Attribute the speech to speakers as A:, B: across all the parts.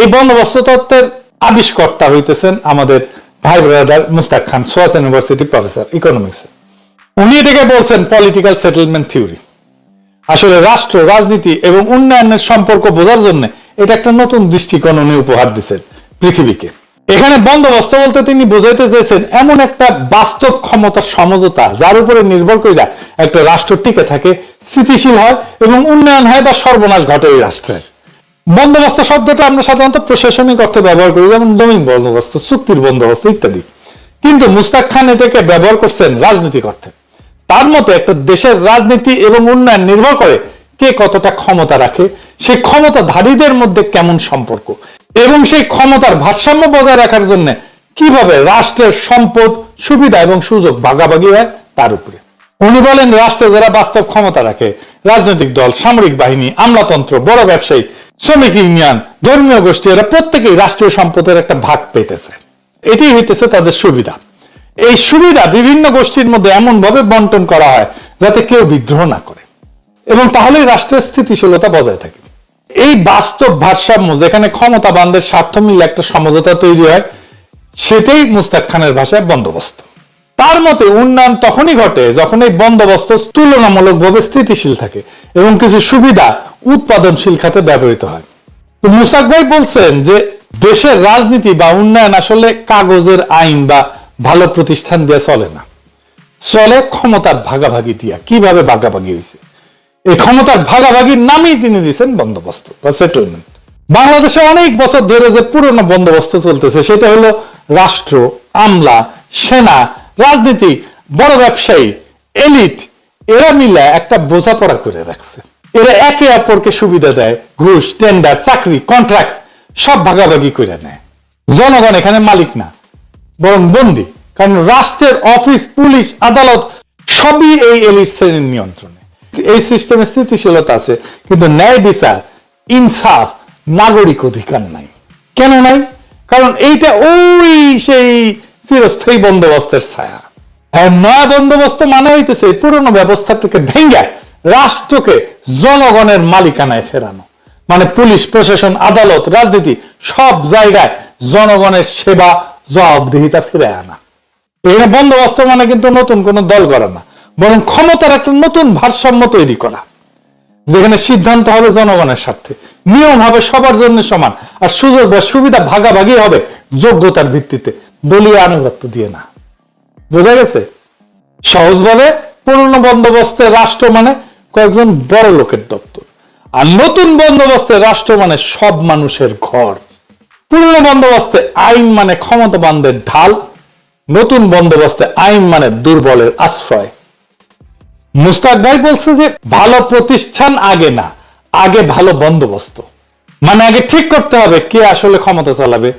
A: এই বন্দোবস্ত আবিষ্কর্তা হইতেছেন আমাদের ভাই brother Mushtaq Khan SOAS university professor economics উনি এটাকে বলছেন পলিটিক্যাল সেটেলমেন্ট থিওরি আসলে রাষ্ট্র, রাজনীতি এবং উন্নয়নের সম্পর্ক বোঝার জন্য এটা একটা নতুন দৃষ্টিকোণ উনি উপহার দিচ্ছেন পৃথিবীকে। এখানে বন্দোবস্ত বলতে তিনি বোঝাইতে চেয়েছেন এমন একটা বাস্তব ক্ষমতার সমঝোতা, যার উপরে নির্ভর করে একটা রাষ্ট্র টিকে থাকে, স্থিতিশীল হয় এবং উন্নয়ন হয় বা সর্বনাশ ঘটে এই রাষ্ট্রের। বন্দোবস্ত শব্দটা আমরা সাধারণত প্রশাসনিক অর্থে ব্যবহার করি, যেমন জমিন বন্দোবস্ত, চুক্তির বন্দোবস্ত ইত্যাদি। কিন্তু মুস্তাক খান এটাকে ব্যবহার করছেন রাজনৈতিক অর্থে। তার মতে একটা দেশের রাজনীতি এবং উন্নয়ন নির্ভর করে কে কতটা ক্ষমতা রাখে সেই ক্ষমতাধারীদের মধ্যে কেমন সম্পর্ক, এবং সেই ক্ষমতার ভারসাম্য বজায় রাখার জন্য কীভাবে রাষ্ট্রের সম্পদ, সুবিধা এবং সুযোগ ভাগাভাগি হয় তার উপরে। উনি বলেন, রাষ্ট্রে যারা বাস্তব ক্ষমতা রাখে, রাজনৈতিক দল, সামরিক বাহিনী, আমলাতন্ত্র, বড় ব্যবসায়ী শ্রমিক ইউনিয়ন, ধর্মীয় গোষ্ঠী, এরা প্রত্যেকেই রাষ্ট্রীয় সম্পদের একটা ভাগ পেতেছে। এটি হইতেছে তাদের সুবিধা। এই সুবিধা বিভিন্ন গোষ্ঠীর মধ্যে এমন ভাবে বন্টন করা হয় যাতে কেউ বিদ্রোহ না করে। এবং তাহলেই রাষ্ট্রের স্থিতিশীলতা বজায় থাকে। এই বাস্তব ভারসাম্য, যেখানে ক্ষমতাবানদের স্বার্থ মিলে একটা সমঝোতা তৈরি হয়, সেটাই মুস্তাক খানের ভাষায় বন্দোবস্ত। তার মতে উন্নয়ন তখনই ঘটে যখন এই বন্দোবস্ত তুলনামূলকভাবে স্থিতিশীল থাকে এবং কিছু সুবিধা উৎপাদনশীল খাতে ব্যবহৃত হয়। তো মুসাক ভাই বলছেন যে দেশের রাজনীতি বা উন্নয়ন আসলে কাগজের আইন বা ভালো প্রতিষ্ঠান দিয়ে চলে না। চলে ক্ষমতার ভাগাভাগি দিয়া। কীভাবে ভাগাভাগি হয়েছে এই ক্ষমতার ভাগাভাগির নামেই তিনি দিয়েছেন বন্দোবস্ত বা সেটেলমেন্ট বাংলাদেশে অনেক বছর ধরে যে পুরনো বন্দোবস্ত চলতেছে, সেটা হলো রাষ্ট্র, আমলা, সেনা, রাজনীতি, বড় ব্যবসায়ী, এলিট, এরা মিলে একটা বোঝাপড়া করে রাখছে। এরা একে অপরকে সুবিধা দেয়, ঘুষ টেন্ডার চাকরি কন্ট্রাক্ট সব ভাগাভাগি করে নেয়। জনগণ এখানে মালিক না, বরং বন্দী। কারণ রাষ্ট্রের অফিস, পুলিশ, আদালত সবই এই এলিট শ্রেণির নিয়ন্ত্রণে। এই সিস্টেমে স্থিতিশীলতা আছে, কিন্তু ন্যায় বিচার, ইনসাফ, নাগরিক অধিকার নাই। কেন নাই? কারণ এইটা ওই সেই চিরস্থায়ী বন্দোবস্তের ছায়া। আর নয়া বন্দোবস্ত মানে হইতেছে পুরনো ব্যবস্থা থেকে ভেঙ্গে রাষ্ট্রকে জনগণের মালিকানায় ফেরানো। মানে পুলিশ, প্রশাসন, আদালত, রাজনীতি, সব জায়গায় জনগণের সেবা, জবাবদিহিতা ফিরে আনা। এখানে বন্দোবস্ত মানে কিন্তু নতুন কোন দল করা না, বরং ক্ষমতার একটা নতুন ভারসাম্য তৈরি করা। যেখানে সিদ্ধান্ত হবে জনগণের স্বার্থে, নিয়ম হবে সবার জন্য সমান, আর সুযোগ বা সুবিধা ভাগাভাগি হবে যোগ্যতার ভিত্তিতে। দলীয় আনুগত্য দিয়ে না। বোঝা গেছে? সহজভাবে পুরনো বন্দোবস্তে রাষ্ট্র মানে কয়েকজন বড় লোকের দপ্তর। আর নতুন বন্দোবস্তে রাষ্ট্র মানে সব মানুষের ঘর। পুরনো বন্দোবস্তে আইন মানে ক্ষমতাবানদের ঢাল। নতুন বন্দোবস্তে আইন মানে দুর্বলের আশ্রয়। মুস্তাক ভাই বলছে যে, ভালো প্রতিষ্ঠান আগে না, আগে ভালো বন্দোবস্ত। মানে আগে ঠিক করতে হবে কে আসলে ক্ষমতা চালাবে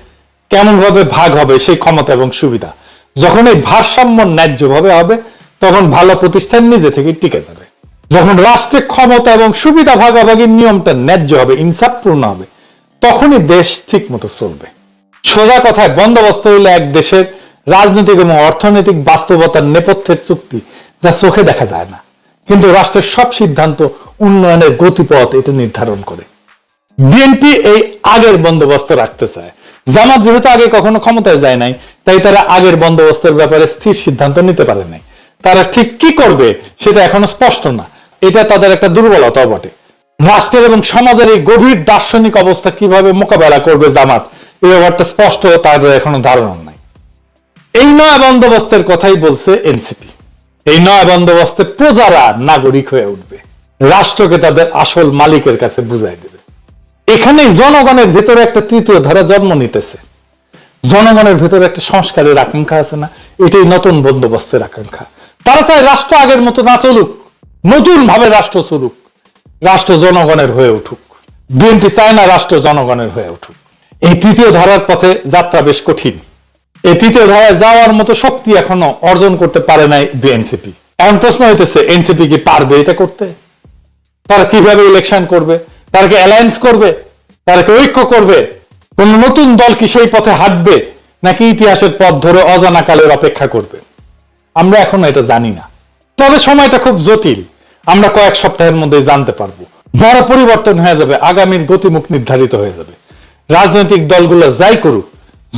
A: কেমন ভাবে ভাগ হবে সেই ক্ষমতা এবং সুবিধা। যখন এই ভারসাম্য ন্যায্য ভাবে হবে, তখন ভালো প্রতিষ্ঠান নিজে থেকে টিকে যাবে। যখন রাষ্ট্রের ক্ষমতা এবং সুবিধা ভাগাভাগির নিয়মটা ন্যায্য হবে ইনসাফপূর্ণ হবে, তখনই দেশ ঠিক মতো চলবে। সোজা কথায় বন্দোবস্ত হইল এক দেশের রাজনৈতিক এবং অর্থনৈতিক বাস্তবতার নেপথ্যের চুক্তি যা চোখে দেখা যায় না। কিন্তু রাষ্ট্রের সব সিদ্ধান্ত উন্নয়নের গতিপথ এটা নির্ধারণ করে। বিএনপি এই আগের বন্দোবস্ত রাখতে চায়। জামাত যেহেতু আগে কখনো ক্ষমতায় যায় নাই, তাই তারা আগের বন্দোবস্তের ব্যাপারে স্থির সিদ্ধান্ত নিতে পারে নাই। তারা ঠিক কি করবে সেটা এখনও স্পষ্ট না। এটা তাদের একটা দুর্বলতাও বটে। রাষ্ট্রের এবং সমাজের এই গভীর দার্শনিক অবস্থা কীভাবে মোকাবেলা করবে জামাত, এই ব্যাপারটা স্পষ্ট তাদের এখনও ধারণা নাই। এই নয়া বন্দোবস্তের কথাই বলছে এনসিপি। এই নয়া বন্দোবস্তে প্রজারা নাগরিক হয়ে উঠবে। রাষ্ট্রকে তাদের আসল মালিকের কাছে বুঝাই দেবে। এখানে জনগণের ভেতরে একটা তৃতীয় ধারা জন্ম নিতেছে। জনগণের ভেতরে একটা সংস্কারের আকাঙ্ক্ষা আছে না, এটাই নতুন বন্দোবস্তের আকাঙ্ক্ষা। তারা চায় রাষ্ট্র আগের মতো না চলুক। নতুন ভাবে রাষ্ট্র চলুক, রাষ্ট্র জনগণের হয়ে উঠুক, বিএনপি চায় না রাষ্ট্র জনগণের হয়ে উঠুক। এই তৃতীয় ধারার পথে যাত্রা বেশ কঠিন। এই তৃতীয় ধারায় যাওয়ার মতো শক্তি এখনও অর্জন করতে পারে নাই বিএনসিপি। এখন প্রশ্ন হইতেছে, এনসিপি কি পারবে এটা করতে? তারা কীভাবে ইলেকশন করবে? তারা কি অ্যালায়েন্স করবে? তারা কি ঐক্য করবে? কোন নতুন দল কি সেই পথে হাঁটবে, নাকি ইতিহাসের পথ ধরে অজানা কালের অপেক্ষা করবে? আমরা এখনও এটা জানি না। তবে সময়টা খুব জটিল। আমরা কয়েক সপ্তাহের মধ্যে জানতে পারব। বড় পরিবর্তন হয়ে যাবে, আগামীর গতিমুখ নির্ধারিত হয়ে যাবে। রাজনৈতিক দলগুলো যাই করুক,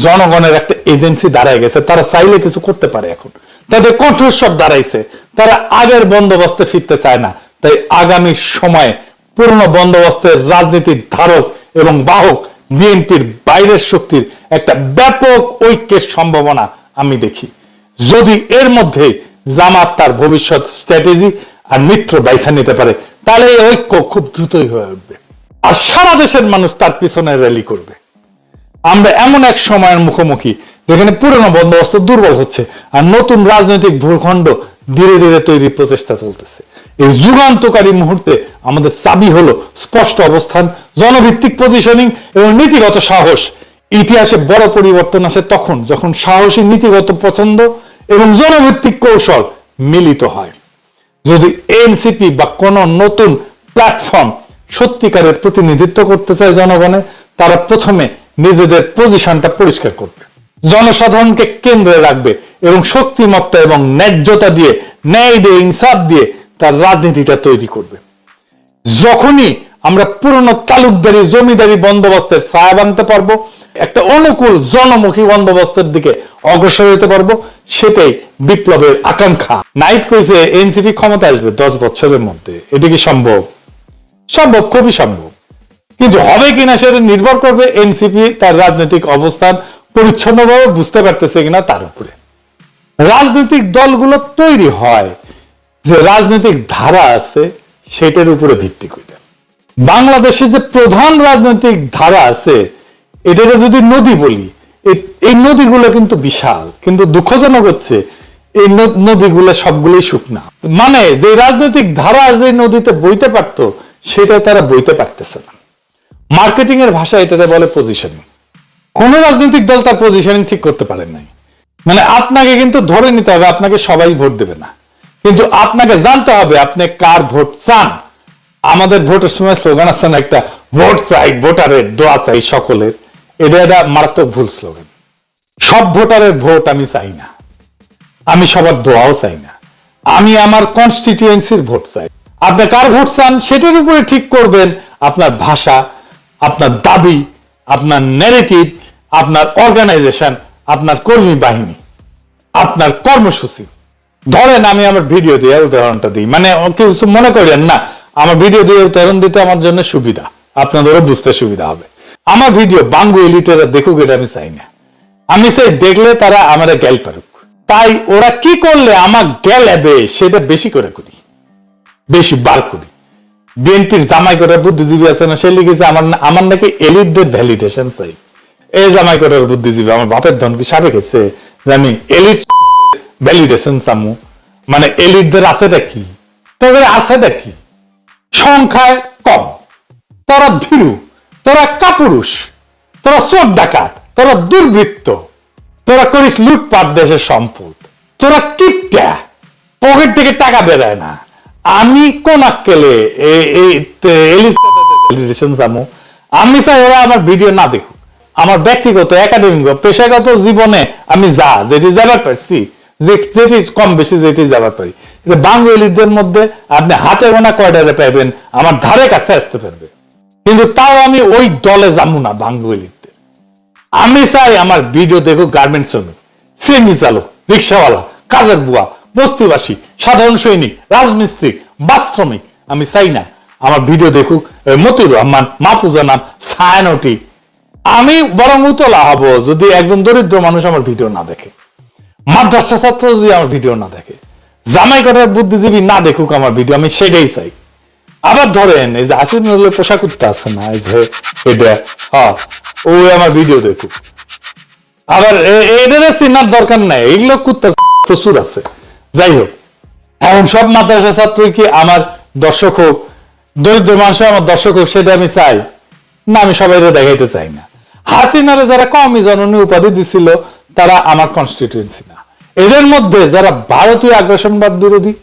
A: জনগণের একটা এজেন্সি দাঁড়ায় গেছে, তারা চাইলে কিছু করতে পারে এখন। তাদের কণ্ঠস্বর দাঁড়াইছে, তারা আগের বন্দোবস্তে ফিরতে চায় না। তাই আগামী সময়ে পুরনো বন্দোবস্তের রাজনীতির ধারক এবং বাহক বিএনপির বাইরের শক্তির একটা ব্যাপক ঐক্যের সম্ভাবনা আমি দেখি। যদি এর মধ্যে জামাত তার ভবিষ্যৎ স্ট্র্যাটেজি আর মিত্র বাইসা নিতে পারে। তাহলে এই ঐক্য খুব দ্রুতই হয়ে উঠবে। আর সারা দেশের মানুষ তার পিছনে র্যালি করবে। আমরা এমন এক সময়ের মুখোমুখি যেখানে পুরনো বন্দোবস্ত দুর্বল হচ্ছে আর নতুন রাজনৈতিক ভূখণ্ড ধীরে ধীরে তৈরির প্রচেষ্টা চলতেছে। এই যুগান্তকারী মুহূর্তে আমাদের চাবি হলো স্পষ্ট অবস্থান, জনভিত্তিক পজিশনিং এবং নীতিগত সাহস। ইতিহাসে বড় পরিবর্তন আসে তখন, যখন সাহসী নীতিগত পছন্দ এবং জনভিত্তিক কৌশল মিলিত হয়। যদি এনসিপি বা কোন নতুন প্ল্যাটফর্ম সত্যিকারের প্রতিনিধিত্ব করতে চায় জনগণের তারা প্রথমে নিজেদের পজিশনটা পরিষ্কার করবে। জনসাধারণকে কেন্দ্রে রাখবে এবং শক্তিমত্তা এবং ন্যায্যতা দিয়ে, ন্যায় দিয়ে, ইনসাফ দিয়ে তার রাজনীতিটা তৈরি করবে। যখনই আমরা পুরনো তালুকদারি, জমিদারি বন্দোবস্তের ছায়া বানতে পারব একটা অনুকূল জনমুখী বন্দোবস্তের দিকে অগ্রসর হতে পারব, সেটাই বিপ্লবের আকাঙ্ক্ষা। নাইট কইছে এনসিপি ক্ষমতা আসবে দশ বছরের মধ্যে। এটা কি সম্ভব? সম্ভব, খুবই সম্ভব। কিন্তু হবে কিনা সেটা নির্ভর করবে এনসিপি, তার রাজনৈতিক অবস্থান পরিচ্ছন্নভাবে বুঝতে পারতেছে কিনা তার উপরে। রাজনৈতিক দলগুলো তৈরি হয়, যে রাজনৈতিক ধারা আছে, সেটার উপরে ভিত্তি করে। বাংলাদেশে যে প্রধান রাজনৈতিক ধারা আছে এটাকে যদি নদী বলি এই নদীগুলো কিন্তু বিশাল। কিন্তু দুঃখজনক হচ্ছে, এই নদীগুলো সবগুলোই শুকনা। মানে যে রাজনৈতিক ধারা যে নদীতে বইতে পারতো সেটা তারা বইতে পারতেছে না। মার্কেটিং এর ভাষায় এটাতে বলে পজিশনিং কোন রাজনৈতিক দল তার পজিশনিং ঠিক করতে পারেন নাই। মানে আপনাকে কিন্তু ধরে নিতে হবে, আপনাকে সবাই ভোট দেবে না। কিন্তু আপনাকে জানতে হবে, আপনি কার ভোট চান। আমাদের ভোটের সময় স্লোগান আছে না একটা, ভোট চাই, ভোটারের দোয়া চাই সকলের। এটা একটা মারাত্মক ভুল স্লোগান সব ভোটারের ভোট আমি চাই না। আমি সবার দোয়াও চাই না। আমি আমার কনস্টিটিউয়েন্সির ভোট চাই। আপনি কার ভোট চান সেটার উপরে ঠিক করবেন আপনার ভাষা, আপনার দাবি, আপনার ন্যারেটিভ আপনার অর্গানাইজেশন আপনার কর্মী বাহিনী, আপনার কর্মসূচি। ধরেন আমি আমার ভিডিও দিয়ে উদাহরণটা দিই। মানে কিছু মনে করেন না, আমার ভিডিও দিয়ে উদাহরণ দিতে আমার জন্য সুবিধা। আপনাদেরও বুঝতে সুবিধা হবে। আমার ভিডিও বাঙ্গু এলিটেরা দেখুক এটা আমি চাই না। আমি চাই দেখলে তারা আমার গ্যাল পারুক। তাই ওরা কি করলে আমার গ্যাল হবে, সেটা বেশি করে করি। বেশি বার করি। বিএনপির জামাই করার বুদ্ধিজীবী আছে না, সে লিখেছে, আমার আমার নাকি এলিটদের ভ্যালিডেশন চাই। এই জামাই করার বুদ্ধিজীবী, আমার বাপের ধন কি সাবেক গেছে যে আমি এলিট ভ্যালিডেশন চামু। মানে এলিটদের আছেটা কি? তোদের আছেটা কি? সংখ্যায় কম। তোরা ভীরু। তোরা কাপুরুষ, তোরা চোর ডাকাত, তোরা দুর্বৃত্ত, তোরা করিস লুটপাট দেশের সম্পদ, তোরা কিপটা পকেট থেকে টাকা বেরোয় না। আমি কোন আক্কেলে আমি চাই ওরা আমার ভিডিও না দেখুক। আমার ব্যক্তিগত একাডেমিক পেশাগত জীবনে আমি যা, যেটি যাবার পারছি যেটি কম বেশি যেটি যাবার পারি। বাঙ্গুলিদের মধ্যে আপনি হাতে গোনা কয়ডারে পাইবেন? আমার ধারে কাছে আসতে পারবে। কিন্তু তাও আমি ওই দলে যাব না বাঙ্গুলিতে। আমি চাই আমার ভিডিও দেখুক গার্মেন্টস শ্রমিক, সিএনজি চালক, রিক্সাওয়ালা, কাজের বুয়া, বস্তিবাসী, সাধারণ সৈনিক, রাজমিস্ত্রি, বাস শ্রমিক, আমি চাই না আমার ভিডিও দেখুক মতিউর রহমান, মাহফুজা নাম সায়নটি আমি বরং উতলা হব যদি একজন দরিদ্র মানুষ আমার ভিডিও না দেখে। মাদ্রাসা ছাত্র যদি আমার ভিডিও না দেখে। জামাই করার বুদ্ধিজীবী না দেখুক আমার ভিডিও, আমি সেটাই চাই। আবার ধরেন, এই যে আসিফ নজরুলের পোশাক করতে আছে না, এই যে হ্যাঁ ও আমার ভিডিও দেখুক আবার এদের চিনার দরকার নাই, এগুলো কুত্তা প্রচুর আছে। যাই হোক, এখন সব মাদ্রাসা ছাত্রই কি আমার দর্শক হোক, দরিদ্র মানুষ আমার দর্শক হোক, সেটা আমি চাই। না, আমি সবাই দেখাইতে চাই না। হাসিনারে যারা কমই জননী উপাধি দিছিল, তারা আমার কনস্টিটিউয়েন্সি না। এদের মধ্যে যারা ভারতীয় আগ্রাসনবাদ বিরোধী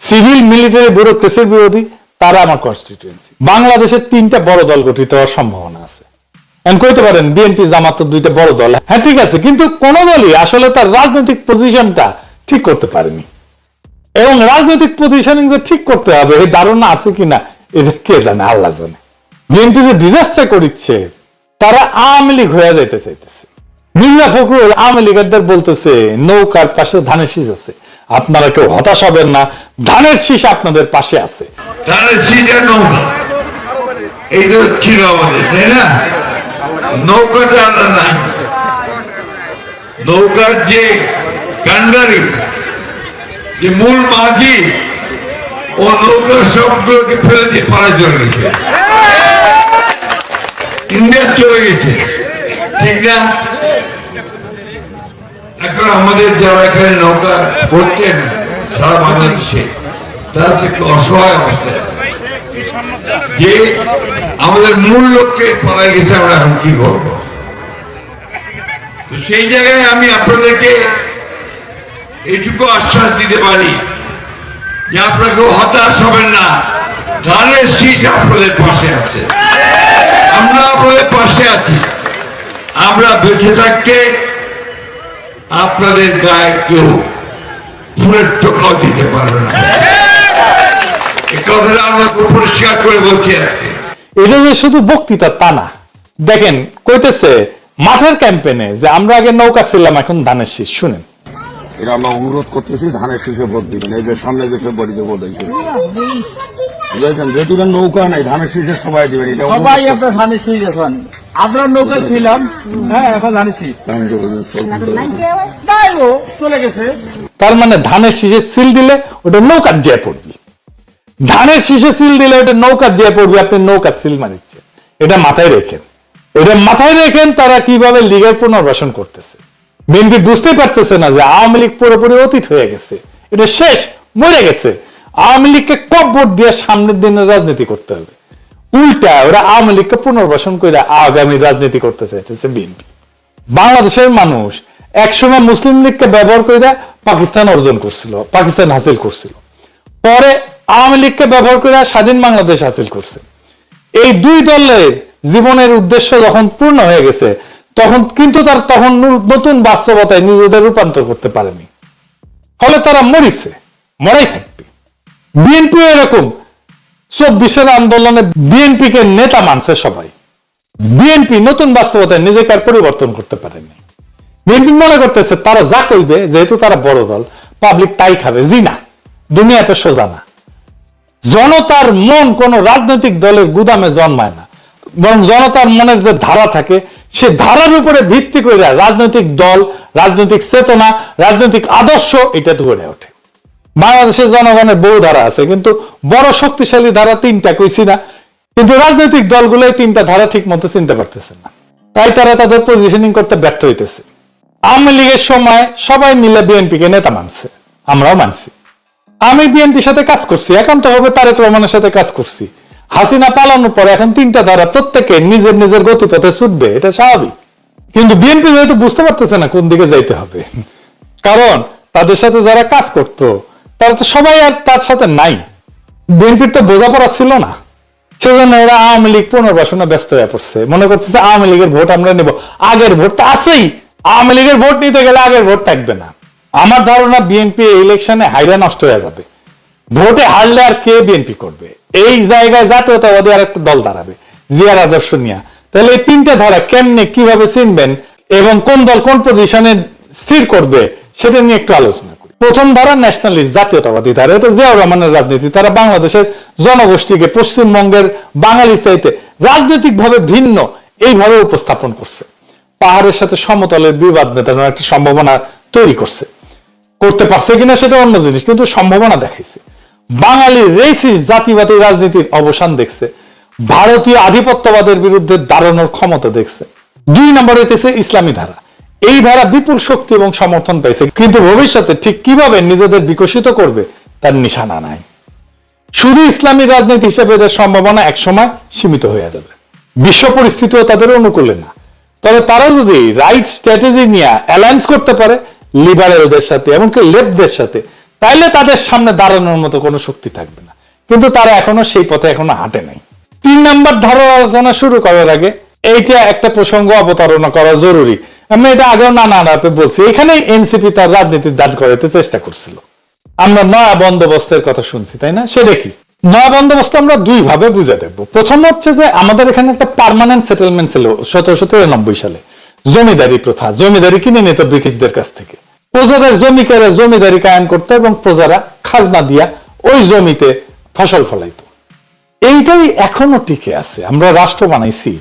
A: সিভিল মিলিটারি ব্যুরোক্রেসির বিরোধী তারা আমার কনস্টিটিউয়েন্সি বাংলাদেশের তিনটা বড় দল গঠিত হওয়ার সম্ভাবনা আছে। এখন কইতে পারেন বিএনপি জামাত দুইটা বড় দল। হ্যাঁ ঠিক আছে, কিন্তু কোন দলই আসলে তার রাজনৈতিক পজিশনটা ঠিক করতে পারেনি। এবং রাজনৈতিক পজিশনিং যে ঠিক করতে হবে, এই ধারণা আছে কিনা, এটা কে জানে, আল্লাহ জানে। বিএনপি যে ডিজাস্টার করিচ্ছে, তারা আওয়ামী লীগ হয়ে যেতে চাইতেছে। মির্জা ফখরুল আওয়ামী লীগারদের বলতেছে, নৌকার পাশে ধানের শীষ আছে। আপনারা কেউ হতাশ হবেন না, ধানের শীষ আপনাদের পাশে আছে।
B: তাহলে সিটা নৌকা। এই তো ছিল আমাদের, তাই না? নৌকাটা নাই। নৌকার যে কান্ডারি, যে মূল মাঝি, ও নৌকার সবগুলোকে ফেলে দিয়ে পাড়া চলে গেছে। ইন্ডিয়া চলে গেছে। ঠিক না? এখন আমাদের যারা এখানে নৌকা করতেন, সারা বাংলাদেশে। তারা তো একটু অসহায় অবস্থায়। যে আমাদের মূল লক্ষ্যে পালাই গেছে, আমরা এখন কি করব? তো সেই জায়গায় আমি আপনাদেরকে এইটুকু আশ্বাস দিতে পারি যে আপনাকে হতাশ হবেন না। ধানের শীষ আপনাদের পাশে আছে। আমরা আপনাদের পাশে আছি। আমরা বেঁচে থাকতে আপনাদের গায়ে কেউ ফুলের টোকাও দিতে পারবে না। কথাটা আমরা খুব পরিষ্কার করে বলছি আজকে
A: এটা যে শুধু বক্তৃতা তা না দেখেন কইতেছে মাঠের ক্যাম্পেনে যে আমরা আগে নৌকা ছিলাম এখন ধানের শীষ শুনেন।
C: এটা আমরা অনুরোধ করতেছি ধানের শীষে ভোট দিবেন এই যে সামনে যে ফেব্রুয়ারিতে ভোট হয়েছে। বুঝেছেন? যেহেতু নৌকা নাই ধানের শীষে সবাই দিবেন এটা
D: সবাই। আপনার ধানের শীষ এখন। আমরা নৌকা ছিলাম হ্যাঁ এখন ধানের শীষ। চলে গেছে।
A: তার মানে ধানের শীষে সিল দিলে ওটা নৌকার যে পড়বি ধানের শীষে সিল দিলে ওটা নৌকার যে পড়বি, আপনি নৌকার সিল মারিচ্ছে এটা মাথায় রেখেন। এটা মাথায় রেখেন তারা কীভাবে লীগের পুনর্বাসন করতেছে। বিএনপি বুঝতে পারতেছে না যে আওয়ামী লীগ পুরোপুরি অতীত হয়ে গেছে। এটা শেষ, মরে গেছে। আওয়ামী লীগকে কব ভোট দিয়ে সামনের দিনে রাজনীতি করতে হবে। উল্টা ওরা আওয়ামী লীগকে পুনর্বাসন করে আগামী রাজনীতি করতে চাইতেছে বিএনপি বাংলাদেশের মানুষ একসময় মুসলিম লীগকে ব্যবহার করে পাকিস্তান অর্জন করছিল, পাকিস্তান হাসিল করছিল। পরে আওয়ামী লীগকে ব্যবহার করে স্বাধীন বাংলাদেশ হাসিল করছে। এই দুই দলের জীবনের উদ্দেশ্য যখন পূর্ণ হয়ে গেছে, তখন কিন্তু তার তখন নতুন বাস্তবতায় নিজেদের রূপান্তর করতে পারেনি। ফলে তারা মরিছে, মরাই থাকবে। বিএনপি এরকম চব্বিশের আন্দোলনে বিএনপি কে নেতা মানছে সবাই। বিএনপি নতুন বাস্তবতায় নিজেকে আর পরিবর্তন করতে পারেনি। বিএনপি মনে করতেছে, তারা যা করবে যেহেতু তারা বড় দল পাবলিক তাই খাবে, জি না দুনিয়া এত সোজা না। জনতার মন কোন রাজনৈতিক দলের গুদামে জন্মায় না। বরং জনতার মনের যে ধারা থাকে, সে ধারার উপরে ভিত্তি করে রাজনৈতিক দল, রাজনৈতিক চেতনা, রাজনৈতিক আদর্শ এটা গড়ে ওঠে। বাংলাদেশের জনগণের বহু ধারা আছে, কিন্তু বড় শক্তিশালী ধারা তিনটা কইছি না। কিন্তু রাজনৈতিক দলগুলো এই তিনটা ধারা ঠিক মতো চিনতে পারতেছে না। তাই তারা তাদের পজিশনিং করতে ব্যর্থ হইতেছে। আওয়ামী লীগের সময় সবাই মিলে বিএনপি কে নেতা মানছে। আমরাও মানছি। আমি বিএনপির সাথে কাজ করছি একান্ত হবে তারেক রহমানের সাথে কাজ করছি। হাসিনা পালানোর পরে এখন তিনটা ধারা প্রত্যেকে নিজের নিজের গতিপথে ছুটবে, এটা স্বাভাবিক। কিন্তু বিএনপি যেহেতু বুঝতে পারতেছে না কোন দিকে যাইতে হবে। কারণ তাদের সাথে যারা কাজ করত, তারা তো সবাই আর তার সাথে নাই। বিএনপির তো বোঝাপড়া ছিল না। সেজন্য এরা আওয়ামী লীগ পুনর্বাসনে ব্যস্ত হয়ে পড়ছে। মনে করতেছে আওয়ামী লীগের ভোট আমরা নেব। আগের ভোট তো আছেই। আওয়ামী লীগের ভোট নিতে গেলে আগের ভোট থাকবে না। আমার ধারণা বিএনপি ইলেকশনে হাইরা নষ্ট হয়ে যাবে। ভোটে হারলে আর কে বিএনপি করবে? এই জায়গায় জাতীয়তাবাদী আর একটা দল দাঁড়াবে, জিয়ার আদর্শ নিয়ে। তাহলে এই তিনটা ধারা কেমনে, কীভাবে চিনবেন এবং কোন দল কোন পজিশনে স্থির করবে, সেটা নিয়ে একটু আলোচনা করি। প্রথম ধারা ন্যাশনালিস্ট জাতীয়তাবাদী ধারা, এটা জিয়াউর রহমানের রাজনীতি তারা বাংলাদেশের জনগোষ্ঠীকে পশ্চিমবঙ্গের বাঙালির চাইতে রাজনৈতিকভাবে ভিন্ন এইভাবে উপস্থাপন করছে। পাহাড়ের সাথে সমতলের বিবাদ মেটানোর একটা সম্ভাবনা তৈরি করছে। করতে পারছে কিনা সেটা অন্য জিনিস, কিন্তু সম্ভাবনা দেখাইছে। বাঙালি রেসিস জাতিবাদী রাজনীতির অবসান দেখছে। ভারতীয় আধিপত্যবাদের বিরুদ্ধে দাঁড়ানোর ক্ষমতা দেখছে। দুই নম্বরে এতেছে ইসলামী ধারা। এই ধারা বিপুল শক্তি এবং সমর্থন পেয়েছে কিন্তু ভবিষ্যতে ঠিক কীভাবে নিজেদের বিকশিত করবে তার নিশানা নাই। শুধু ইসলামী রাজনীতি হিসেবে এদের সম্ভাবনা একসময় সীমিত হয়ে যাবে। বিশ্ব পরিস্থিতিও তাদের অনুকূলে না। তবে তারা যদি রাইট স্ট্র্যাটেজি নিয়ে অ্যালায়েন্স করতে পারে লিবারেলদের সাথে এমনকি লেফটদের সাথে, তাইলে তাদের সামনে দাঁড়ানোর মতো কোনো শক্তি থাকবে না। কিন্তু তারা এখনও সেই পথে এখনও হাঁটে নাই। তিন নম্বর ধারা আলোচনা শুরু করার আগে এইটা একটা প্রসঙ্গ অবতারণা করা জরুরি। আমি এটা আগেও নানা আলাপে বলছি, এখানেই এনসিপি তার রাজনীতি দাঁড় করাতে চেষ্টা করছিল। আমরা নয়া বন্দোবস্তের কথা শুনছি, তাই না? সেটা কি? নয়া বন্দোবস্ত আমরা দুই ভাবে বুঝে দেব প্রথম হচ্ছে যে আমাদের এখানে একটা পার্মানেন্ট সেটেলমেন্ট ছিল সতেরোশো তিরানব্বই সালে। জমিদারি প্রথা, জমিদারি কিনে নিত ব্রিটিশদের কাছ থেকে। প্রজাদের জমি কেড়ে জমিদারি কায়েম করতো এবং প্রজারা খাজনা দিয়া ওই জমিতে ফসল ফলাইতো। এইটাই এখনও টিকে আছে, আমরা রাষ্ট্র বানাইছি।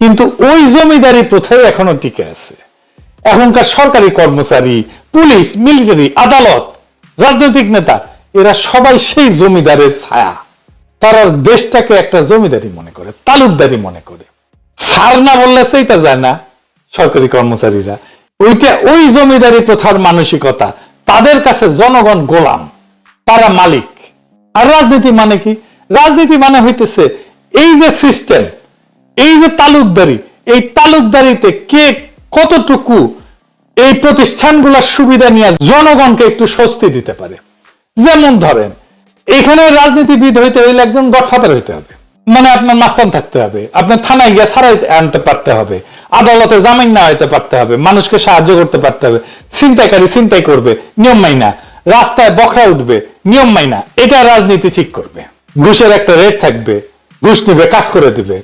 A: কিন্তু ওই জমিদারি প্রথাই এখনও টিকে আছে। এখনকার সরকারি কর্মচারী, পুলিশ, মিলিটারি, আদালত, রাজনৈতিক নেতা, এরা সবাই সেই জমিদারের ছায়া। তারা দেশটাকে একটা জমিদারি মনে করে, তালুকদারি মনে করে। সার না বললে সেইটা যায় না সরকারি কর্মচারীরা। ওইটা ওই জমিদারি প্রথার মানসিকতা। তাদের কাছে জনগণ গোলাম, তারা মালিক। আর রাজনীতি মানে কি? রাজনীতি মানে হইতেছে এই যে সিস্টেম এই যে তালুকদারি, এই তালুকদারিতে কে কতটুকু এই প্রতিষ্ঠানগুলোর সুবিধা নিয়ে জনগণকে একটু স্বস্তি দিতে পারে। যেমন ধরেন, এখানে রাজনীতিবিদ হইতে হইলে একজন গডফাদার হইতে হবে। মানে আপনার মাস্তান থাকতে হবে। আপনার থানায় গিয়ে ছাড়াই আনতে পারতে হবে। আদালতে জামিন না হইতে পারতে হবে, মানুষকে সাহায্য করতে পারতে হবে। ছিনতাইকারী ছিনতাই করবে, নিয়ম মাইনা রাস্তায় বখরা উঠবে, নিয়ম মাইনা এটা রাজনীতি ঠিক করবে। ঘুষের একটা রেট থাকবে, ঘুষ নিবে, কাজ করে দিবে।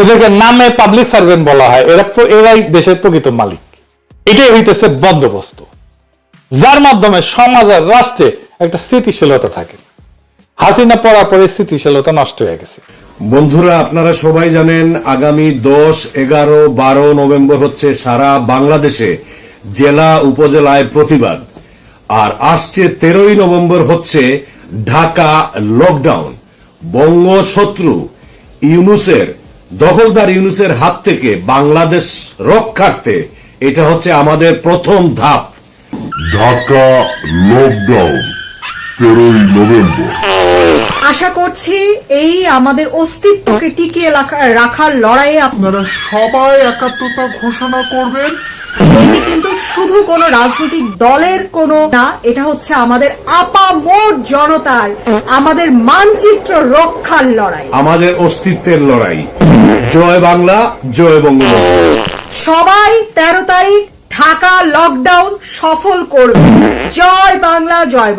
A: এদেরকে নামে পাবলিক সার্ভেন্ট বলা হয়, এরা এরাই দেশের প্রকৃত মালিক। এটাই হইতেছে বন্দোবস্ত। যার মাধ্যমে সমাজ আর রাষ্ট্রে একটা স্থিতিশীলতা থাকে। হাসিনা পড়ার পরে স্থিতিশীলতা নষ্ট হয়ে গেছে।
E: বন্ধুরা, আপনারা সবাই জানেন আগামী দশ, এগারো, বারো নভেম্বর হচ্ছে সারা বাংলাদেশে জেলা উপজেলায় প্রতিবাদ। আর আসছে তেরোই নভেম্বর হচ্ছে ঢাকা লকডাউন বঙ্গ শত্রু ইউনুসের, দখলদার ইউনুসের হাত থেকে বাংলাদেশ রক্ষার্থে এটা হচ্ছে আমাদের প্রথম ধাপ।
F: ঢাকা লকডাউন তেরোই নভেম্বর।
G: আশা করছি এই আমাদের অস্তিত্বকে টিকিয়ে রাখা- রাখার লড়াইয়ে
F: আপনারা সবাই একাত্মতা ঘোষণা করবেন।
G: এটি কিন্তু শুধু কোনো রাজনৈতিক দলের কোনো না এটা হচ্ছে আমাদের আপামোট জনতার আমাদের মানচিত্র রক্ষার লড়াই।
E: আমাদের অস্তিত্বের লড়াই। জয় বাংলা জয় বঙ্গবন্ধু।
G: সবাই তেরো তারিখ ঢাকা লকডাউন সফল করবে। জয় বাংলা জয়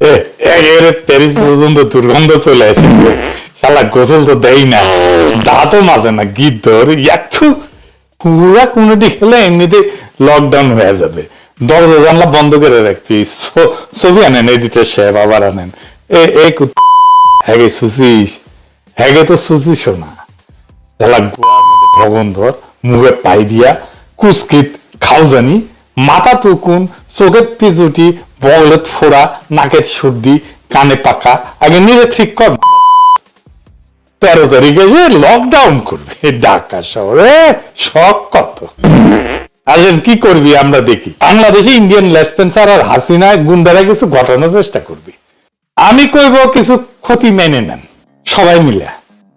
A: এ, একেবারে প্যারিস পর্যন্ত দুর্গন্ধ চলে এসেছে। শালা গোসল তো দেই না। দাঁতও মাজে না গীত ধরে। একটু পুরা কোনটি খেলে এমনিতে লকডাউন হয়ে যাবে। দরজা জানলা বন্ধ করে রাখবি। ছ- ছবি আনেন এডিটার সাহেব আবার আনেন। এ কুত- হ্যাগে সুচিস হ্যাগে তো সুচিস না শালা ভগন ধর মুখে পাই দিয়া কুচকিত খাও জানি মাথা তুকুন চোখের পিজুটি বগলেত ফোড়া, নাকের সর্দি, কানে পাকা আগে নিজে ঠিক কর। তেরো তারিখে যে লকডাউন করবে ঢাকা শহরে। শখ কত। আসেন, কি করবি আমরা দেখি। বাংলাদেশে ইন্ডিয়ান লেসপেন্সার আর হাসিনা গুন্ডারা কিছু ঘটানোর চেষ্টা করবি। আমি কইব কিছু ক্ষতি মেনে নেন। সবাই মিলে।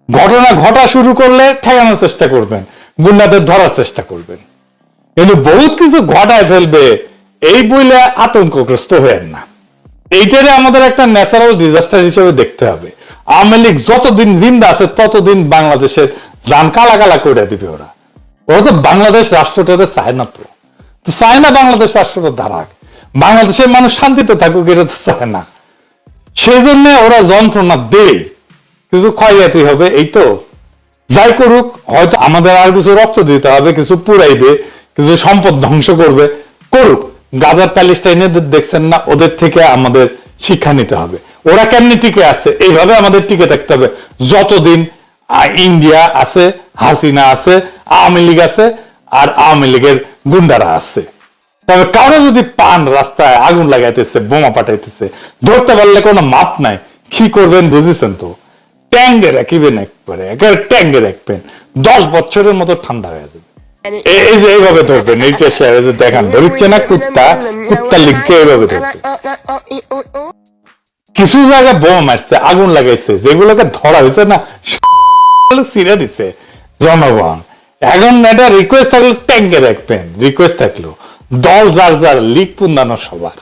A: ঘটনা ঘটা শুরু করলে ঠেকানোর চেষ্টা করবেন। গুন্ডাদের ধরার চেষ্টা করবেন। কিন্তু বহুত কিছু ঘটায় ফেলবে। এই বইলে আতঙ্কগ্রস্ত হয়েন না। এইটারে আমাদের একটা ন্যাচারাল ডিজাস্টার হিসেবে দেখতে হবে। আওয়ামী লীগ যতদিন জিন্দা আছে, ততদিন বাংলাদেশের যান কালা কালা করে দিবে ওরা। ওরা তো বাংলাদেশ রাষ্ট্রটারে চায় না তো। তো চায় না বাংলাদেশ রাষ্ট্রটা ধারাক বাংলাদেশের মানুষ শান্তিতে থাকুক, এটা তো চায় না। সেই জন্য ওরা যন্ত্রণা দেবে কিছু ক্ষয়ক্ষতি হবে, এই তো। যাই করুক, হয়তো আমাদের আর কিছু রক্ত দিতে হবে, কিছু পুরাইবে কিছু সম্পদ ধ্বংস করবে, করুক। গাজার প্যালেস্টাইনের দেখছেন না, ওদের থেকে আমাদের শিক্ষা নিতে হবে। ওরা কেমনি টিকে আছে? এইভাবে আমাদের টিকে থাকতে হবে। যতদিন ইন্ডিয়া আছে, হাসিনা আছে, আওয়ামী লীগ আছে, আর আওয়ামী লীগের গুন্ডারা আছে। তবে কারও যদি পান রাস্তায় আগুন লাগাইতেছে, বোমা পাঠাইতেছে, ধরতে পারলে কোনো মাপ নাই। কি করবেন বুঝেছেন তো? ট্যাঙ্গে রাখিবেন একবারে একেবারে ট্যাঙ্গে রাখবেন দশ বছরের মতো ঠান্ডা হয়ে যাবে। এই যে এইভাবে ধরবেন এই যে দেখান ধরছে না কুত্তা লিখকে এইভাবে ধরবে? কিছু জায়গায় বোমা মারছে আগুন লাগাইছে যেগুলোকে ধরা হয়েছে না সিরে দিছে। জনগণ এখন এটা রিকোয়েস্ট থাকলে ট্যাঙ্কে রাখবেন। রিকোয়েস্ট থাকল দল যার যার লিক পুন্দানো সবার।